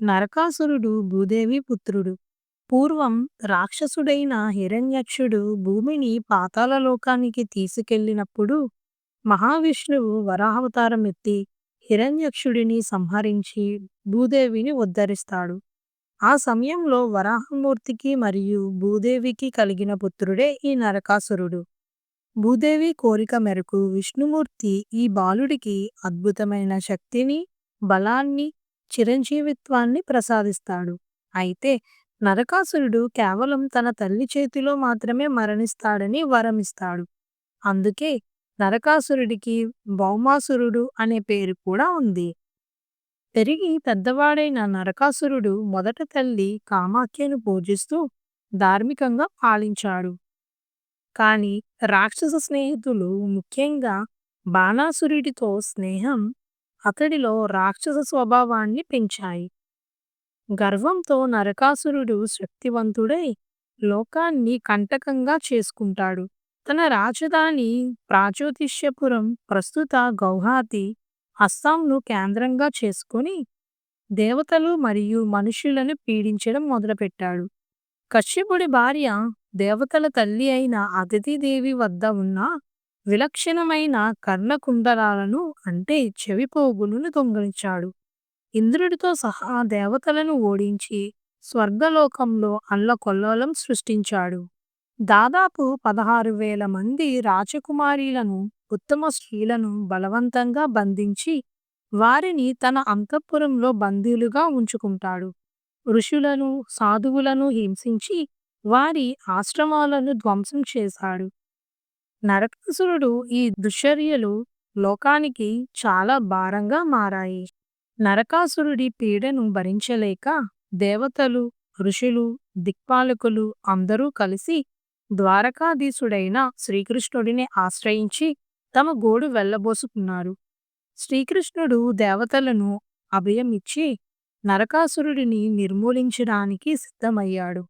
నరకాసురుడు భూదేవి పుత్రుడు. పూర్వం రాక్షసుడైన హిరణ్యక్షుడు భూమిని పాతాళలోకానికి తీసుకెళ్ళినప్పుడు మహావిష్ణువు వరాహవతారం ఎత్తి హిరణ్యక్షుడిని సంహరించి భూదేవిని ఉద్ధరిస్తాడు. ఆ సమయంలో వరాహమూర్తికి మరియు భూదేవికి కలిగిన పుత్రుడే ఈ నరకాసురుడు. భూదేవి కోరిక మేరకు విష్ణుమూర్తి ఈ బాలుడికి అద్భుతమైన శక్తిని, బలాన్ని, చిరంజీవిత్వాన్ని ప్రసాదిస్తాడు. అయితే నరకాసురుడు కేవలం తన తల్లి చేతిలో మాత్రమే మరణిస్తాడని వరమిస్తాడు. అందుకే నరకాసురుడికి భౌమాసురుడు అనే పేరు కూడా ఉంది. పెరిగి పెద్దవాడైన నరకాసురుడు మొదట తల్లి కామాఖ్యను పూజిస్తూ ధార్మికంగా పాలించాడు. కానీ రాక్షస స్నేహితులు ముఖ్యంగా బాణాసురుడితో స్నేహం అతడిలో రాక్షస స్వభావాన్ని పెంచాయి. గర్వంతో నరకాసురుడు శక్తివంతుడై లోకాన్ని కంటకంగా చేసుకుంటాడు. తన రాజధాని ప్రాచోతిష్యపురం ప్రస్తుత గౌహాతి, అస్సాంను కేంద్రంగా చేసుకొని దేవతలు మరియు మనుషులను పీడించడం మొదలుపెట్టాడు. కశ్యపుడి భార్య దేవతల తల్లి అయిన అతిథిదేవి వద్ద ఉన్న విలక్షణమైన కర్ణకుండలాలను అంటే చెవిపోగులను దొంగిలించాడు. ఇంద్రుడితో సహా దేవతలను ఓడించి స్వర్గలోకంలో అల్లకొల్లోలం సృష్టించాడు. దాదాపు పదహారు వేల మంది రాజకుమారీలను, ఉత్తమ స్త్రీలను బలవంతంగా బంధించి వారిని తన అంతఃపురంలో బందీలుగా ఉంచుకుంటాడు. ఋషులను, సాధువులను హింసించి వారి ఆశ్రమాలను ధ్వంసం చేశాడు. నరకాసురుడు ఈ దుశ్చర్యలు లోకానికి చాలా భారంగా మారాయి. నరకాసురుడి పీడను భరించలేక దేవతలు, ఋషులు, దిక్పాలకులు అందరూ కలిసి ద్వారకాధీశుడైన శ్రీకృష్ణుడిని ఆశ్రయించి తమ గోడు వెళ్ళబోసుకున్నారు. శ్రీకృష్ణుడు దేవతలను అభయమిచ్చి నరకాసురుడిని నిర్మూలించడానికి సిద్ధమయ్యాడు.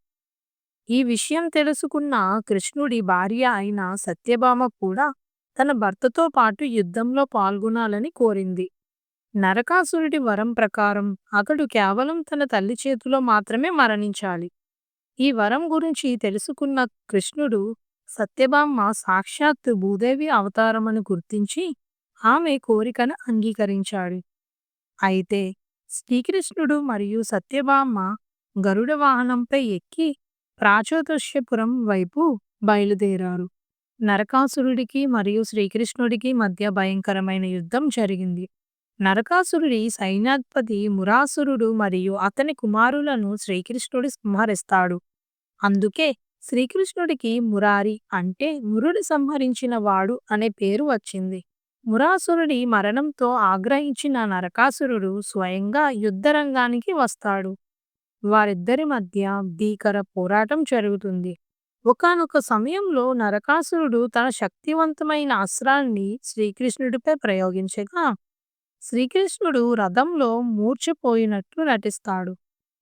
ఈ విషయం తెలుసుకున్న కృష్ణుడి భార్య అయిన సత్యభామ కూడా తన భర్తతో పాటు యుద్ధంలో పాల్గొనాలని కోరింది. నరకాసురుడి వరం ప్రకారం అతడు కేవలం తన తల్లి చేతిలో మాత్రమే మరణించాలి. ఈ వరం గురించి తెలుసుకున్న కృష్ణుడు సత్యభామ సాక్షాత్తు భూదేవి అవతారమని గుర్తించి ఆమె కోరికను అంగీకరించాడు. అయితే శ్రీకృష్ణుడు మరియు సత్యభామ గరుడ వాహనంపై ఎక్కి ప్రాచోదశ్యపురం వైపు బయలుదేరారు. నరకాసురుడికి మరియు శ్రీకృష్ణుడికి మధ్య భయంకరమైన యుద్ధం జరిగింది. నరకాసురుడి సైన్యాధిపతి మురాసురుడు మరియు అతని కుమారులను శ్రీకృష్ణుడు సంహరిస్తాడు. అందుకే శ్రీకృష్ణుడికి మురారి అంటే మురుడు సంహరించిన వాడు అనే పేరు వచ్చింది. మురాసురుడి మరణంతో ఆగ్రహించిన నరకాసురుడు స్వయంగా యుద్ధరంగానికి వస్తాడు. వారిద్దరి మధ్య భీకర పోరాటం జరుగుతుంది. ఒకానొక సమయంలో నరకాసురుడు తన శక్తివంతమైన అస్త్రాన్ని శ్రీకృష్ణుడిపై ప్రయోగించగా శ్రీకృష్ణుడు రథంలో మూర్ఛపోయినట్లు నటిస్తాడు.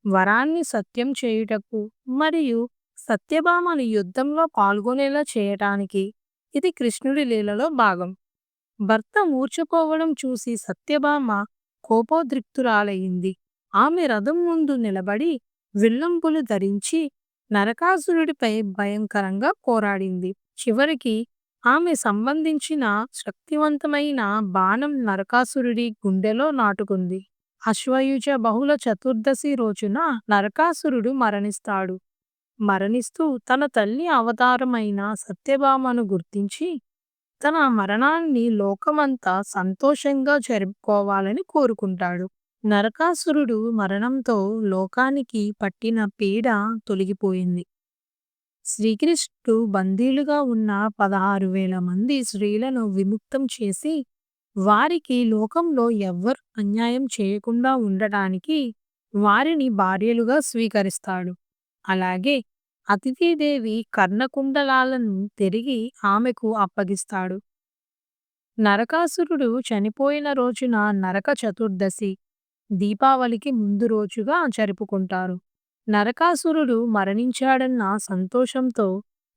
వరాన్ని సత్యం చేయుటకు మరియు సత్యభామని యుద్ధంలో పాల్గొనేలా చేయటానికి ఇది కృష్ణుడి లీలలో భాగం. భర్త మూర్ఛపోవడం చూసి సత్యభామ కోపోద్రిక్తురాలైంది. ఆమె రథం ముందు నిలబడి విల్లంపులు ధరించి నరకాసురుడిపై భయంకరంగా పోరాడింది. చివరికి ఆమె సంబంధించిన శక్తివంతమైన బాణం నరకాసురుడి గుండెలో నాటుకుంది. అశ్వయుజ బహుళ చతుర్దశి రోజున నరకాసురుడు మరణిస్తాడు. మరణిస్తూ తన తల్లి అవతారమైన సత్యభామను గుర్తించి తన మరణాన్ని లోకమంతా సంతోషంగా జరుపుకోవాలని కోరుకుంటాడు. నరకాసురుడు మరణంతో లోకానికి పట్టిన పీడ తొలగిపోయింది. శ్రీకృష్ణుడు బందీలుగా ఉన్న పదహారు వేల మంది స్త్రీలను విముక్తం చేసి వారికి లోకంలో ఎవ్వరు అన్యాయం చేయకుండా ఉండటానికి వారిని భార్యలుగా స్వీకరిస్తాడు. అలాగే అతిథిదేవి కర్ణకుండలాలను తిరిగి ఆమెకు అప్పగిస్తాడు. నరకాసురుడు చనిపోయిన రోజున నరక చతుర్దశి దీపావళికి ముందు రోజుగా జరుపుకుంటారు. నరకాసురుడు మరణించాడన్న సంతోషంతో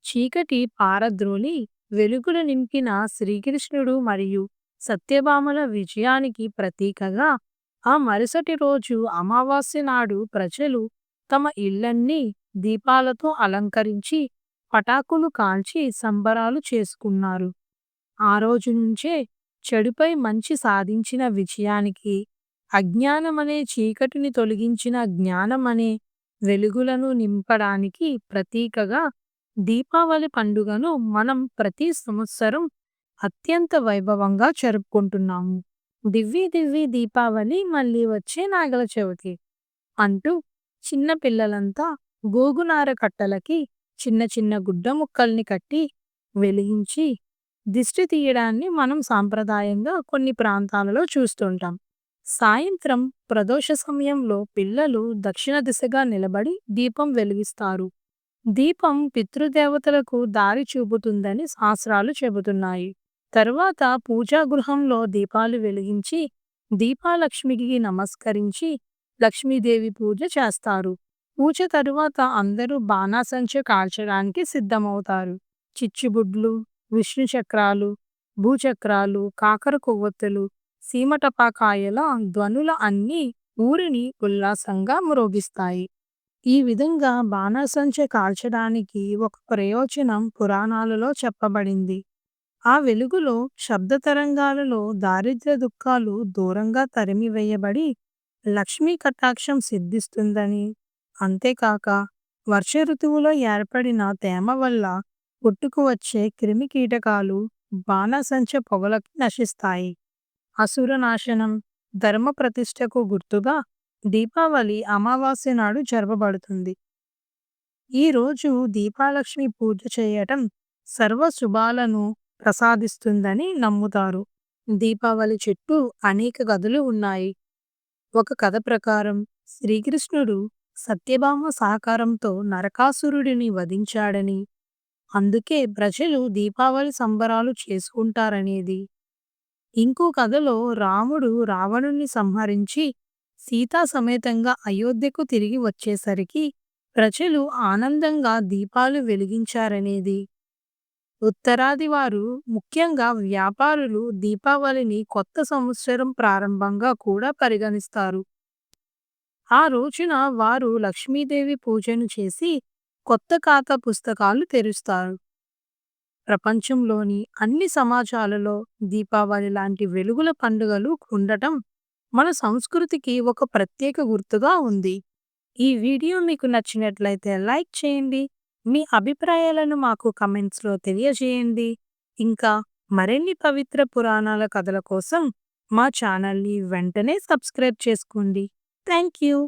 చీకటి పారద్రోలి వెలుగులు నింపిన శ్రీకృష్ణుడు మరియు సత్యభామల విజయానికి ప్రతీకగా ఆ మరుసటి రోజు అమావాస్య నాడు ప్రజలు తమ ఇళ్ళన్నీ దీపాలతో అలంకరించి పటాకులు కాల్చి సంబరాలు చేసుకున్నారు ఆ రోజు నుంచే చెడుపై మంచి సాధించిన విజయానికి అజ్ఞానమనే చీకటిని తొలగించిన జ్ఞానమనే వెలుగులను నింపడానికి ప్రతీకగా దీపావళి పండుగను మనం ప్రతి సంవత్సరం అత్యంత వైభవంగా జరుపుకుంటున్నాము. దివ్వి దివ్వి దీపావళి మళ్ళీ వచ్చే నాగల చవితి అంటూ చిన్న పిల్లలంతా గోగునార కట్టలకి చిన్న చిన్న గుడ్డ ముక్కల్ని కట్టి వెలిగించి దిష్టి తీయడాన్ని మనం సాంప్రదాయంగా కొన్ని ప్రాంతాలలో చూస్తుంటాం. సాయంత్రం ప్రదోష సమయంలో పిల్లలు దక్షిణ దిశగా నిలబడి దీపం వెలిగిస్తారు. దీపం పితృదేవతలకు దారి చూపుతుందని శాస్త్రాలు చెబుతున్నాయి. తరువాత పూజాగృహంలో దీపాలు వెలిగించి దీపాలక్ష్మికి నమస్కరించి లక్ష్మీదేవి పూజ చేస్తారు. పూజ తరువాత అందరూ బాణాసంచ కాల్చడానికి సిద్ధమవుతారు. చిచ్చుబుడ్లు విష్ణు చక్రాలు భూచక్రాలు కాకర కొవ్వొత్తులు సీమటపాకాయల ధ్వనుల అన్నీ ఊరిని ఉల్లాసంగా మ్రోగిస్తాయి. ఈ విధంగా బాణసంచె కాల్చడానికి ఒక ప్రయోజనం పురాణాలలో చెప్పబడింది. ఆ వెలుగులో శబ్ద తరంగాలలో దారిద్ర్య దుఃఖాలు దూరంగా తరిమివేయబడి లక్ష్మీ కటాక్షం సిద్ధిస్తుందని. అంతేకాక వర్ష ఋతువులో ఏర్పడిన తేమ వల్ల పుట్టుకు వచ్చే క్రిమి కీటకాలు బాణసంచ పొగలకి నశిస్తాయి. అసుర నాశనం ధర్మ ప్రతిష్టకు గుర్తుగా దీపావళి అమావాస్య నాడు జరపబడుతుంది. ఈ రోజు దీపాలక్ష్మి పూజ చేయటం సర్వ శుభాలను ప్రసాదిస్తుందని నమ్ముతారు. దీపావళి చుట్టూ అనేక కథలు ఉన్నాయి. ఒక కథ ప్రకారం శ్రీకృష్ణుడు సత్యభామ సహకారంతో నరకాసురుడిని వధించాడని అందుకే ప్రజలు దీపావళి సంబరాలు చేసుకుంటారనేది. ఇంకో కథలో రాముడు రావణుణ్ణి సంహరించి సీతా సమేతంగా అయోధ్యకు తిరిగి వచ్చేసరికి ప్రజలు ఆనందంగా దీపాలు వెలిగించారనేది. ఉత్తరాది వారు ముఖ్యంగా వ్యాపారులు దీపావళిని కొత్త సంవత్సరం ప్రారంభంగా కూడా పరిగణిస్తారు. ఆ రోజున వారు లక్ష్మీదేవి పూజను చేసి కొత్త ఖాతా పుస్తకాలు తెరుస్తారు. ప్రపంచంలోని అన్ని సమాజాలలో దీపావళి లాంటి వెలుగుల పండుగలు ఉండటం మన సంస్కృతికి ఒక ప్రత్యేక గుర్తుగా ఉంది. ఈ వీడియో మీకు నచ్చినట్లయితే లైక్ చేయండి. మీ అభిప్రాయాలను మాకు కమెంట్స్లో తెలియజేయండి. ఇంకా మరిన్ని పవిత్ర పురాణాల కథల కోసం మా ఛానల్ని వెంటనే సబ్స్క్రైబ్ చేసుకోండి. Thank you